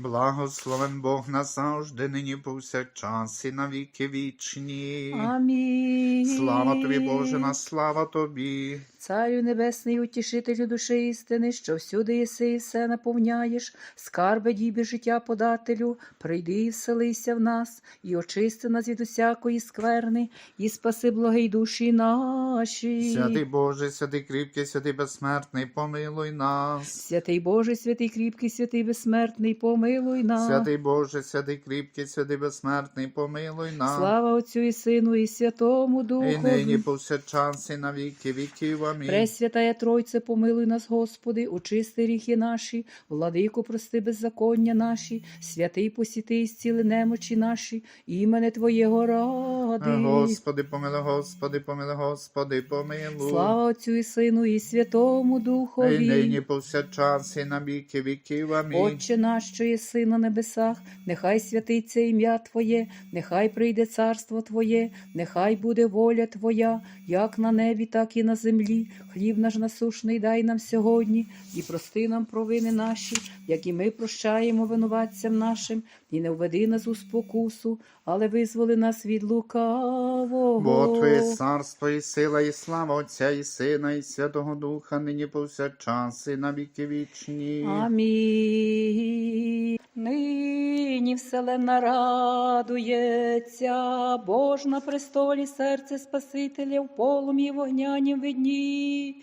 Благословен Бог назавжди, нині повсякчас і на віки вічні. Амінь. Слава тобі, Боже, на слава тобі. Царю небесний, утішителю душі істини, що всюди єси і все наповняєш, скарби дібі життя подателю, прийди і вселися в нас, і очисти нас від усякої скверни, і спаси благий душі наші. Святий Боже, святий кріпкий, святий безсмертний, помилуй нас. Святий Боже, святий кріпкий, святий безсмертний, помилуй нас. Святий Боже, святий кріпкий, святий безсмертний, помилуй нас. Слава Отцю і Сину, і Святому Духу. І нині повсякчас і на віки віків. Амінь. Пресвятая Тройце, помилуй нас, Господи, очисти ріхи наші, владику, прости беззаконня наші, святий посіти і зціли немочі наші, імене Твоєго ради. Господи, помилуй, Господи, помилуй, Господи, помилуй. Слава Отцю і Сину, і Святому Духові. І нині повсякчас і на віки віків. Амінь. Отче наш, що єси на небесах, нехай святиться ім'я Твоє, нехай прийде царство Твоє, нехай буде воля Твоя, як на небі, так і на землі. Хліб наш насушний дай нам сьогодні, і прости нам провини наші, як і ми прощаємо винуватцям нашим, і не введи нас у спокусу, але визволи нас від лукавого. Бо Твоє царство і сила, і слава Отця, і Сина, і Святого Духа, нині повсякчас, і на віки вічні. Амінь. Нині вселенна радується, Бож на престолі серце Спасителя в полум'ї вогнянім видні. 你。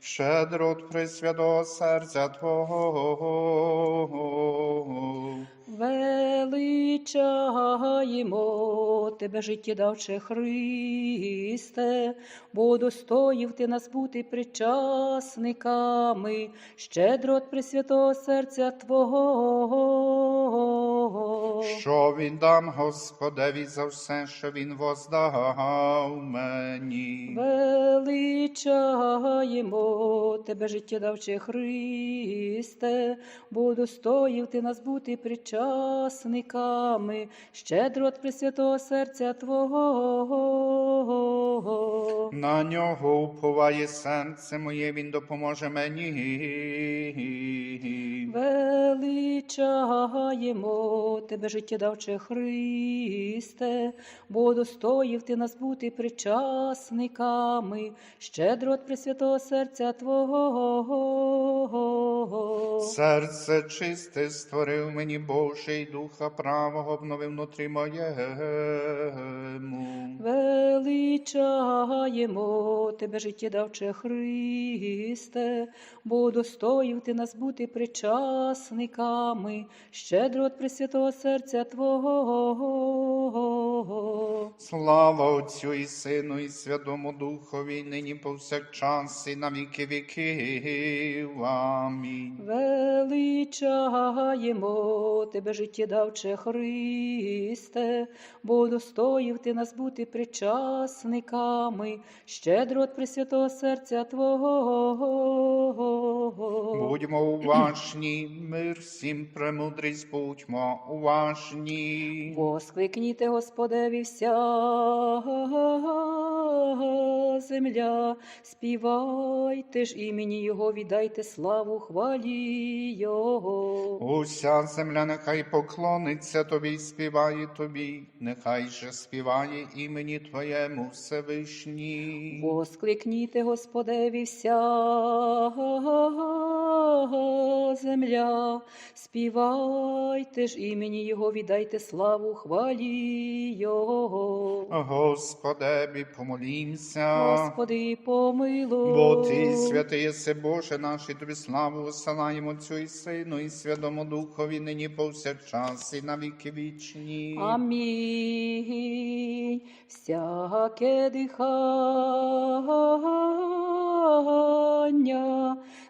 щедро от пресвятого серця Твого. Величаємо тебе, життєдавче Христе, бо достоїв ти нас бути причасниками, щедро от пресвятого серця Твого. Що віддам Господеві за все, що Він воздав мені. Величаємо тебе, життєдавче Христе, бо достоїв ти нас бути причасниками, щедро от пресвятого серця Твого. На нього уповає серце моє, він допоможе мені. Величаємо тебе, життєдавче Христе, бо достоїв ти нас бути причасниками, щедро от пресвятого серця Твого. Серце чисте створив мені Боже, і духа правого обновив внутрі моєму. Величаємо тебе, життєдавче Христе, бо достоїв ти нас бути причасниками, щедро от пресвятого серця Твого. Слава Отцю і Сину, і Святому Духові, нині повсякчас, і на віки віків. Амінь. Величаємо тебе, життєдавче Христе, бо достоїв ти нас бути причасниками, щедро от пресвятого серця Твого. Будьмо уважні, мир всім премудрість, будьмо уважні. Воскликніте Господеві вся земля, співайте ж імені Його, віддайте славу хвалі Його. Уся земля нехай поклониться тобі, співає тобі, нехай же співає імені Твоєму Всевишній. Воскликніте Господеві вся земля, співайте ж імені Його, віддайте славу хвалі Його. Господеві, помолімся. Господи, помилуй. Бо ти святий єси Боже наш, і тобі славу висилаємо Отцю і Сину, і Святому Духові, нині повсякчас, і на віки вічні. Амінь. Всяке дихання,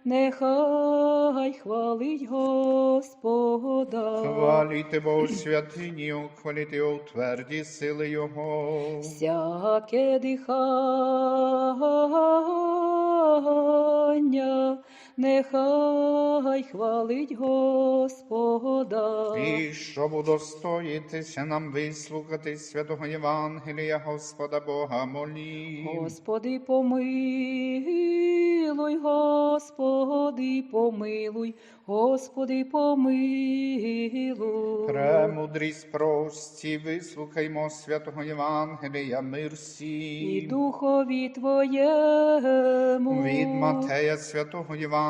нехай хвалить Господа. Хваліте Бога святиню, хваліте Його у тверді сили Його. всяке дихання, нехай хвалить Господа. І щоб удостоїтися нам вислухати святого Євангелія Господа Бога молі. Господи, помилуй, Господи, помилуй, Господи, помилуй. Премудрість прості, вислухаймо святого Євангелія, мир І духові Твоєму. Від Матея святого Євангелія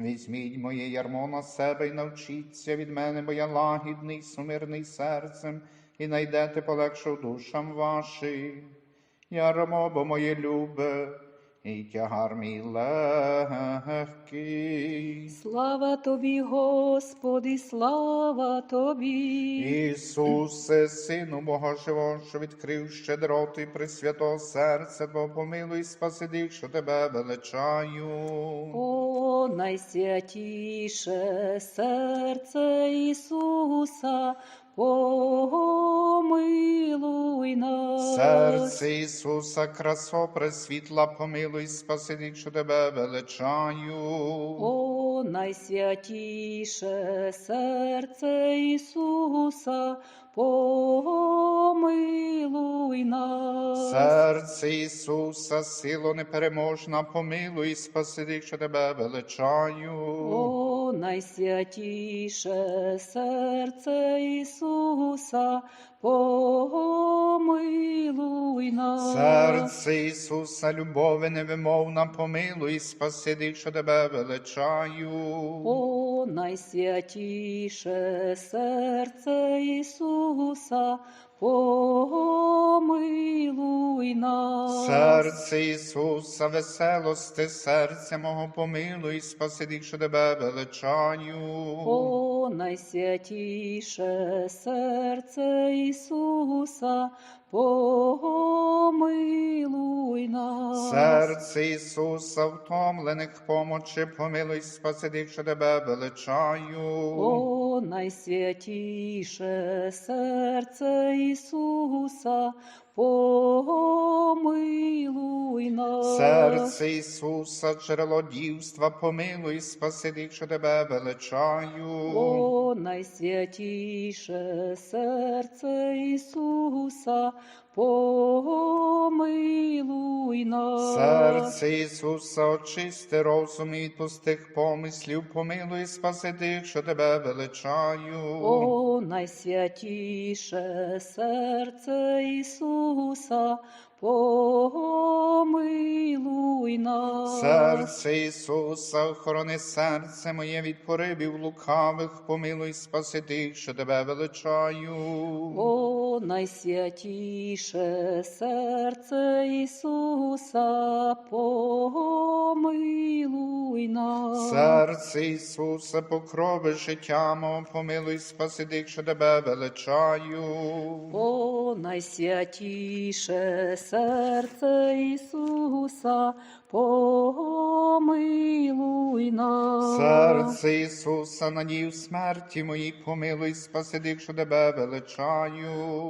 Візьміть моє ярмо на себе і навчіться від мене, бо я лагідний, сумирний серцем, і найдете полегшу душам вашим. Ярмо, бо моє любе, і тягар мій легкий. Слава Тобі, Господи, слава Тобі. Ісусе, Сину Бога Живого, що відкрив щедроту і присвятого серця, Бо помилуй, спаси що тебе величаю. О, найсвятіше серце Ісуса, помилуй нас. Серце Ісуса, красо пресвітла, помилуй, спаси що тебе величаю. О, найсвятіше серце Ісуса, помилуй нас. Серце Ісуса, сило непереможна, помилуй, спаси що тебе величаю. О, найсвятіше серце Ісуса, помилуй. Серце Ісуса, любові невимовна, помилуй, спаси тих, що тебе величаю. О, найсвятіше серце Ісуса, помилуй нас. Серце Ісуса, веселости, серця мого помилуй, спаси тих, що тебе величаю. О, найсвятіше серце Ісуса, помилуй нас. Серце Ісуса, втомлених помочи, помилуй, спаси що тебе величаю. О, найсвятіше серце Ісуса, помилуй нас. Серце Ісуса, джерело дівства, помилуй, спаси тих, що тебе величаю. О, найсвятіше серце Ісуса, помилуй нас. Серце Ісуса, очисти розум і пустих помислів, помилуй, спаси тих, що тебе величаю. О, найсвятіше серце Ісуса, помилуй нас. Серце Ісуса, охорони серце моє від поривів лукавих, помилуй, спаси тих, що тебе величаю. О, найсвятіше серце Ісуса, помилуй нас. Серце Ісуса, покрови життя мого, помилуй, спаси тих, що тебе величаю. О, найсвятіше серце Ісуса, помилуй нас. Серце Ісуса, надію смерті моїй, помилуй, спаси тих, що тебе величаю.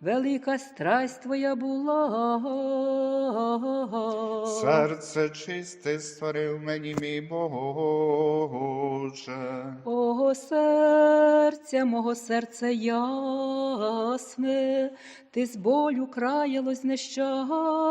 велика страсть твоя була. Серце чисте створив мені, мій Боже. Ого серця, мого серця ясне, ти з болю краялось нещасне,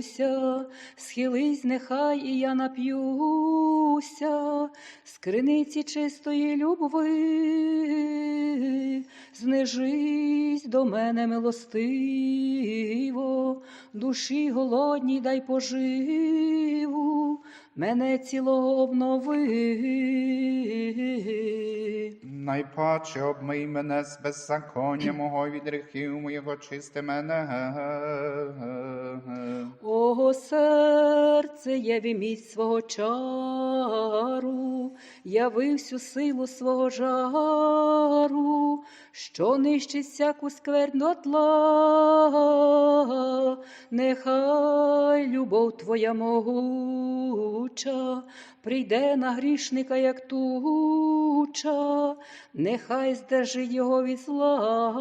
дивлюся, схились, нехай і я нап'юся, з криниці чистої любви, знижись до мене милостиво, душі голодній дай поживу, мене цілого обнови. Найпаче обмий мене з беззаконня мого від гріхів моєго чисти мене. Ого, серце, яви міць свого чару, яви всю силу свого жару, що нищить всяку скверну тла, нехай любов твоя могуча, прийде на грішника, як туча, нехай здержить його від зла.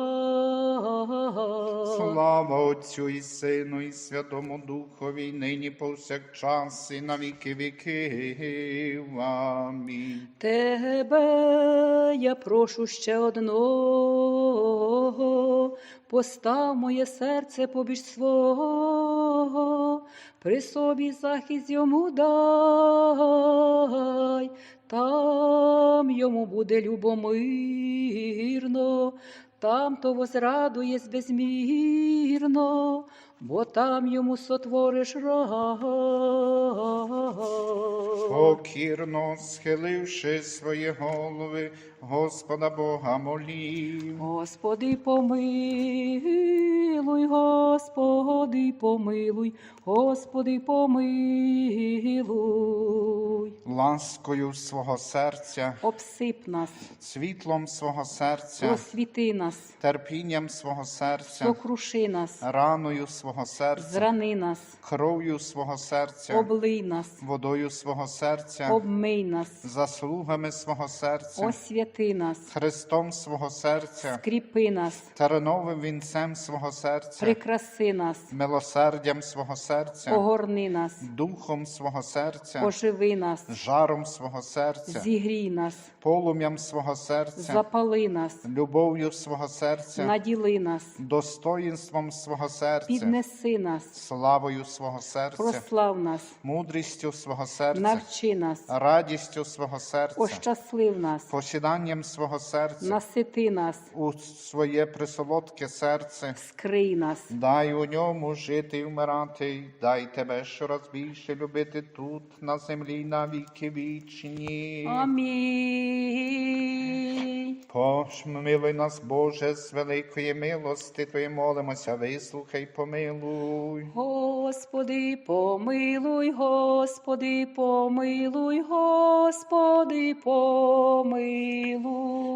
Слава Отцю і Сину, і Святому Духові, нині повсякчас, і на віки віків. Амінь. Тебе я прошу ще одного, постав моє серце побіж свого, при собі захист йому дай, там йому буде любомирно, там то возрадує безмірно, бо там йому сотвориш рай. Покірно схиливши свої голови, Господа Бога молів. Господи, помилуй, Господи, помилуй, Господи, помилуй. Ласкою свого серця, Обсип нас, світлом свого серця, освіти нас, терпінням свого серця, сокруши нас, раною свого серця, зрани нас, кров'ю свого серця, облий нас, водою свого серця, обмий нас, заслугами свого серця, освяти нас, Христом свого серця, скріпи нас, тереновим вінцем свого серця, прикраси нас, милосердям свого серця, огорни нас, духом свого серця, оживи нас, жаром свого серця, зігрій нас, полум'ям свого серця, запали нас, любов'ю свого серця, наділи нас, достоїнством свого серця, піднеси нас, славою свого серця, прослав нас, мудрістю свого серця, навчи нас, радістю свого серця, ощаслив нас, посіданням свого серця, насити нас, у своє присолодке серце. скрий нас, Дай у ньому жити і вмирати, дай тебе щораз більше любити тут, на землі, на віки вічні. амінь. Помилуй нас, Боже, з великої милости Твої молимося, вислухай, помилуй. Господи, помилуй, Господи, помилуй, Господи, помилуй.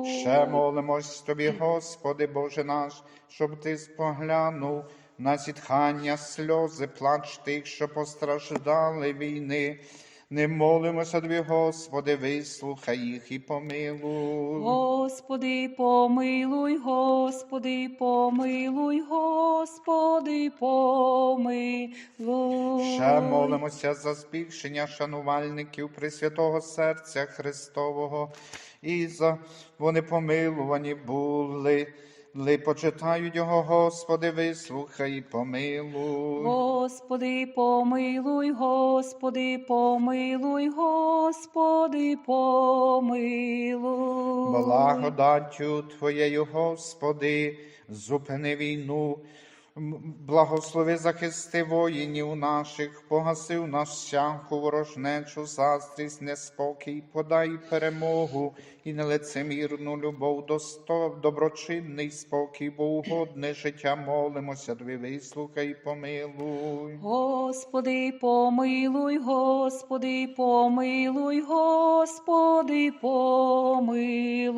Ще молимось Тобі, Господи, Боже наш, щоб Ти споглянув на зітхання, сльози, плач тих, що постраждали війни. Не молимося тобі, Господи, вислухай їх і помилуй. Господи, помилуй, Господи, помилуй, Господи, помилуй. Ще молимося за збільшення шанувальників Пресвятого Серця Христового, і за вони помилувані були. Ли почитають його, Господи, вислухай і помилуй. Господи, помилуй, Господи, помилуй, Господи, помилуй. Благодаттю Твоєю, Господи, зупини війну. Благослови захисти воїнів наших, погасив наш всяку ворожнечу, заздрість, неспокій, подай перемогу і нелицемірну любов, досто, доброчинний спокій, бо угодне життя молимося, тобі вислухай, помилуй. Господи, помилуй, Господи, помилуй, Господи, помилуй.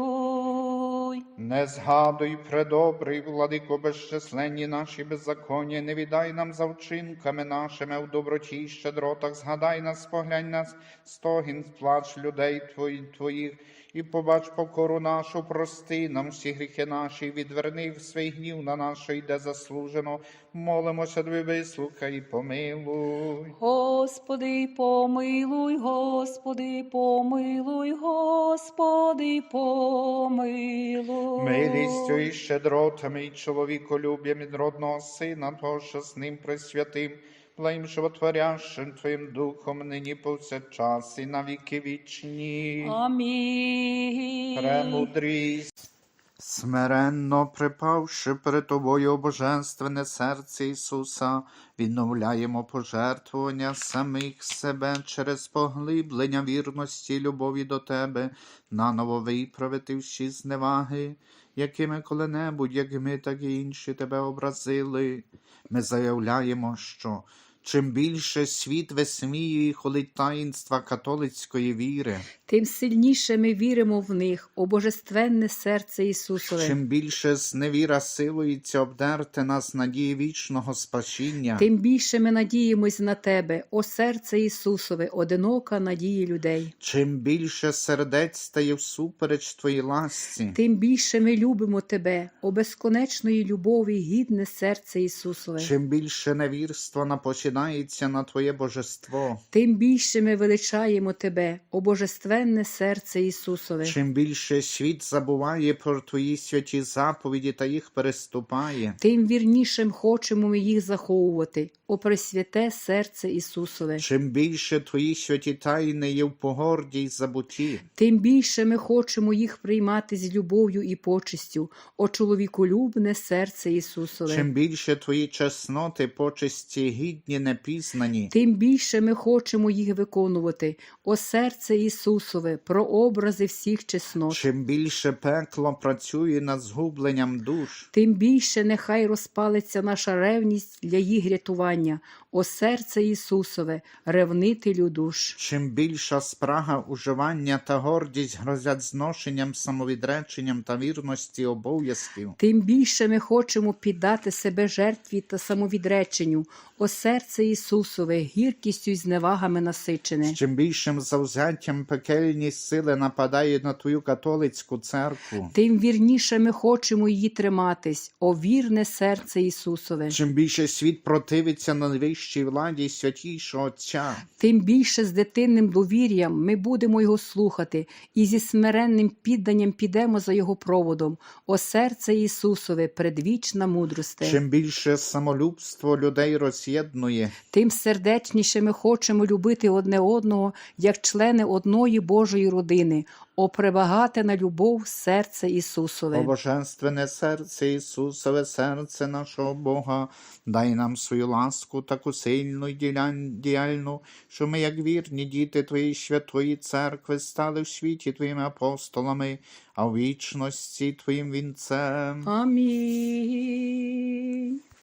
Не згадуй, предобрий, владико, безчисленні наші беззаконня, не віддай нам за вчинками нашими в доброті й щедротах, згадай нас, поглянь нас, стогін, плач людей твої, твоїх, і побач покору нашу, прости нам всі гріхи наші, відверни в свій гнів на що йде заслужено, молимося тобі, вислухай і помилуй. Господи, помилуй, Господи, помилуй, Господи, помилуй. Милістю і щедротами, і чоловіколюб'ям від родного сина, того, що з ним присвятим, плаєм животворящим Твоїм духом, нині повсякчас і на віки вічні. Амінь. Премудрість. Смиренно припавши перед тобою, божественне серце Ісуса, відновляємо пожертвування самих себе через поглиблення вірності і любові до Тебе, наново виправити всі зневаги, якими коли-небудь, як ми, так і інші тебе образили. Ми заявляємо, що чим більше світ висміює і холить таїнства католицької віри, Тим сильніше ми віримо в них, о божественне серце Ісусове. Чим більше зневіра силується обдерти нас надії вічного спасіння, Тим більше ми надіємось на Тебе, о серце Ісусове, одинока надії людей. чим більше сердець стає всупереч Твоїй ласці, Тим більше ми любимо Тебе, о безконечної любові, гідне серце Ісусове. чим більше невірства напочинається на Твоє божество, Тим більше ми величаємо Тебе, о божественне серце Ісусове. чим більше світ забуває про Твої святі заповіді та їх переступає, Тим вірнішим хочемо ми їх заховувати, о пресвяте серце Ісусове. чим більше Твої святі тайни є в погорді й забуті, Тим більше ми хочемо їх приймати з любов'ю і почестю, о чоловіколюбне серце Ісусове. чим більше Твої чесноти, почесті гідні непізнані, Тим більше ми хочемо їх виконувати, о серце Ісусове, прообрази всіх чеснот. Чим більше пекло працює над згубленням душ, Тим більше нехай розпалиться наша ревність для їх рятування, о серце Ісусове, ревнителю душ. чим більша спрага уживання та гордість грозять зношенням, самовідреченням та вірності обов'язків, Тим більше ми хочемо піддати себе жертві та самовідреченню, о серце Ісусове, гіркістю й зневагами насичене. чим більшим завзяттям пекельні сили нападають на твою католицьку церкву, Тим вірніше ми хочемо її триматись, о вірне серце Ісусове. чим більше світ противиться на найвищій владі святішого Отця, Тим більше з дитинним довір'ям ми будемо його слухати і зі смиренним підданням підемо за його проводом. О серце Ісусове, предвічна мудросте. чим більше самолюбство людей роз'єднує, Тим сердечніше ми хочемо любити одне одного, як члени одної Божої родини, о превагати на любов серце О Ісусове. божественне серце Ісусове, серце нашого Бога, дай нам свою ласку таку сильну й діяльну, що ми, як вірні діти Твоєї святої церкви, стали в світі Твоїми апостолами, а в вічності Твоїм вінцем. Амінь.